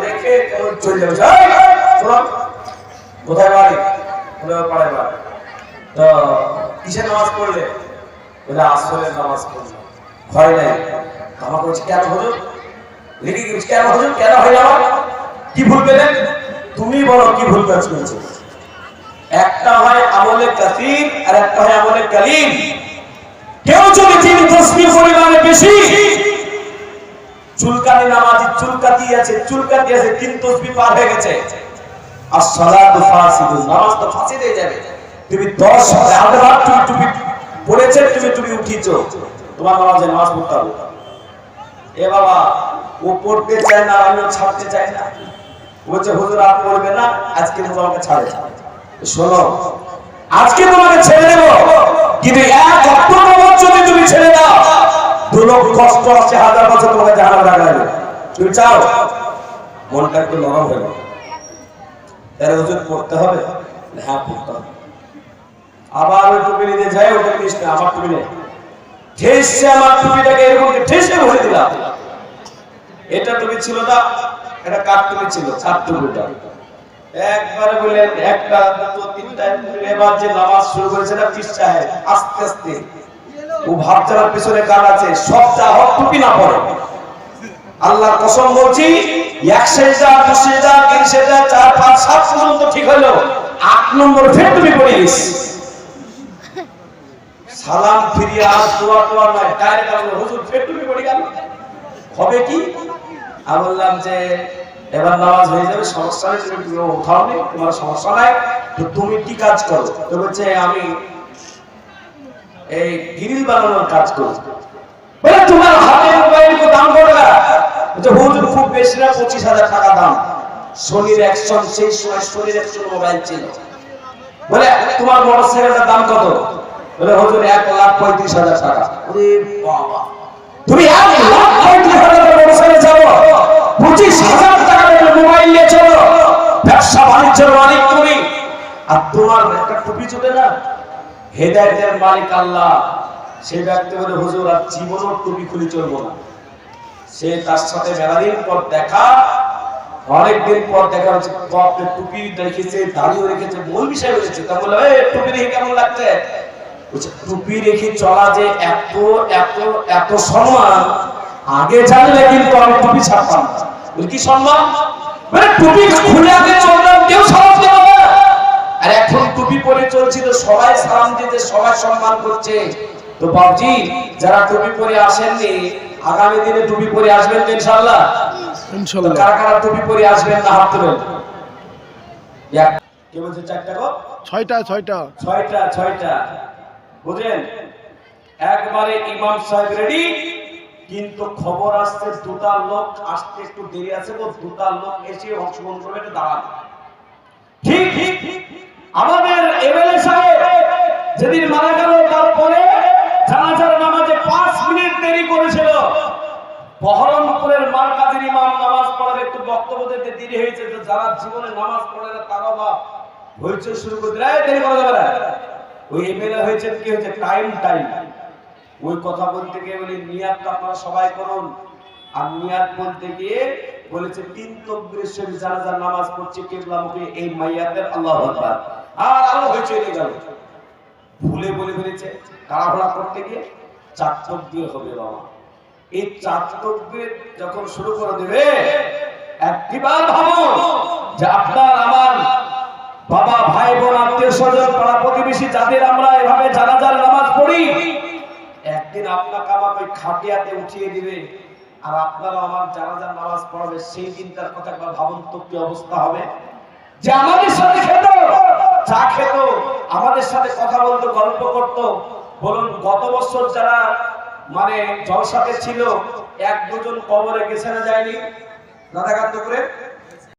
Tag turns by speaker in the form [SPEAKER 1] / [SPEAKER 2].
[SPEAKER 1] রেখে কেমন চলে যাবে? বাড়ি? বাড়ি? তো কিসের নামাজ পড়লে? বলে আসরের নামাজ পড়লে ভয় নাই। আমাকে কেন গেছে কেন হুজুর কেন হয় কি ভুল পেলেন তুমি বলো কি ভুল কাজ করেছ? একটা হয় আমলে কাসির আর একটা হয় আমলে কালিম কেউ যদি তিন তসবির পরিমাণে বেশি চুলকানি নামাজি চুলকাতি আছে চুলকাতি আছে, তিন তসবি পার হয়ে গেছে। আর সালাতু ফাসিদু নামাজ তো ফাঁসি দিয়ে যাবে। তুমি 10 রাতবার তুমি টুপি পড়েছে তুমি তুমি উঠিছো তোমার নামাজে নামাজ পড়তে হবে। এ বাবা, ও পড়তে চায় না, আমিও ছাড়তে চাই না। বলছে, হুজুর, আর পড়বে না, আজকে তো আমাকে ছাড়ে শোনো, আজকে তোমাকে ছেড়ে দেবো। কিন্তু এক অক্টোবর যদি তুমি ছেড়ে দাও কষ্ট আছে, হাজার বছর তোমাকে জাহাজ লাগাবে তুমি চাও? মনটা একটু নরম হয়ে গেল তাহলে পড়তে হবে? হ্যাঁ পড়তে হবে। আবার ওই টুপি নিতে যাই ওটা নিস না, আমার টুপি নেই ঠেসছে আমার টুপিটাকে এরকম ঠেসে ভরে দিলাম। এটা টুপি ছিল না, এটা কাঠ টুপি ছিল কাঠ টুপিটা একবারে বললেন, একটা, দুটো, তিনটা, এবার যে নামাজ শুরু করেছে না পিস আস্তে আস্তে। ও ভাবছে না পিছনে কান আছে, সব যা হোক টুপি না পড়ে আল্লাহর কসম বলছি, এক সেজা দু সেজা তিন সেজা চার, পাঁচ, সাত পর্যন্ত ঠিক হলো আট নম্বর ফের তুমি পড়ে গেছ সালাম ফিরিয়ে আর দোয়া টোয়া নাই ডাইরেক্ট আমরা হুজুর ফের তুমি পড়ে গেল। হবে কি? আমি বললাম যে, এবার নামাজ হয়ে যাবে, সমস্যা নেই, তুমি উঠাও নেই তোমার সমস্যা নাই, তো তুমি কি কাজ করো? তো বলছে, আমি এই গ্রিল বানানোর কাজ করি বলে, তোমার হাতে মোবাইল কো দাম কত বলছে, হুজুর, খুব বেশি না, পঁচিশ হাজার টাকা দাম। সোনির অ্যাকশন সেই সময় সোনির অ্যাকশন মোবাইল ছিল। বলে, তোমার মোটরসাইকেলটার দাম কত? বলে, হুজুর, এক লাখ পঁয়ত্রিশ হাজার টাকা। ওরে বাবা। তুমি এক লাখ পঁয়ত্রিশ হাজার মোটরসাইকেল যাব পঁচিশ হাজার টাকা মোবাইল নিয়ে চলো। ব্যবসা বাণিজ্যের মালিক তুমি। আর তোমার একটা টুপি চলে না? হেদায়তের মালিক আল্লাহ। সেই ব্যক্তি বলে, হুজুর, আর জীবনও টুপি খুলে চলবো না। সে তার সাথে মেলাদিন পর দেখা, অনেকদিন পর দেখা হচ্ছে, বাপরে, টুপি রেখেছে, দাড়িও রেখেছে মূল বিষয় হয়েছে তা বলে এই টুপি রেখে কেমন লাগছে? টুপি রেখে চলা যে এত এত এত সম্মান, আগে জানলে কিন্তু আমি টুপি ছাড়তাম কি সম্মান? মানে টুপি খুলে আগে চললাম, কেউ সালাম পরে চলছি তো সবাই সালাম দিতে সবাই সম্মান করছে। তো বাবজি যারা টুপি পরে আসেননি আগামী দিনে টুপি পরে আসবেন ইনশাআল্লাহ?
[SPEAKER 2] ইনশাল্লাহ
[SPEAKER 1] কারা কারা টুপি পরে আসবেন না হাত তুলেন? এক- কে বলছে চারটা গো?
[SPEAKER 2] ছয়টা ছয়টা।
[SPEAKER 1] ছয়টা ছয়টা। বুঝলেন? একবারে ইমাম সাহেব রেডি কিন্তু খবর আসছে দুটা লোক আসতে একটু দেরি আছে তো দুটা লোক এসে অংশগ্রহণ করবে একটু দাঁড়ান। ঠিক ঠিক। আমাদের এমএলএ সাহেব যেদিন মারা গেল তারপরে জানাজার নামাজে পাঁচ মিনিট দেরি করেছিল। বহরমপুরের মার্কাজের ইমাম নামাজ পড়ার একটু বক্তব্য দিতে দেরি হয়েছে তো যারা জীবনে নামাজ পড়ে না তারাও বা শুরু করে "এই, দেরি করা যাবে না। ওই এমএলএ হয়েছে কি হয়েছে? Time time. ওই কথা বলতে গিয়ে বলি নিয়াতটা আপনারা সবাই করুন। আর নিয়াত বলতে গিয়ে বলেছে তিন তকবীরের জানাজার নামাজ পড়ছে কেবলামুখী এই মাইয়াতের আল্লাহ আকবার। আর আরও হইচই হয়ে গেল। ভুলে বলে ফেলেছে, তাড়াহুড়া করতে গিয়ে চার তকবীর হবে বাবা। এই চার তকবীর যখন শুরু করে দেবে, একটিবার ভাবো যে আপনার আমার বাবা ভাই বোন আত্মীয় স্বজন পাড়া প্রতিবেশী যাদের আমরা এভাবে জানাজার নামাজ পড়ি, একদিন আপনাকে আমাকে খাটিয়াতে উঠিয়ে দিবে। আর আপনারা আমার জানাজার নামাজ পড়াবে, সেই দিনটার কথা একবার ভাবুন কি অবস্থা হবে। যে আমাদের সাথে খেত চা খেত, আমাদের সাথে কথা বলতো, গল্প করত। বলুন, গত বছর যারা মানে জলসাতে ছিল, এক দুজন কবরে গেছে না যায়নি? রাধাকান্ত করে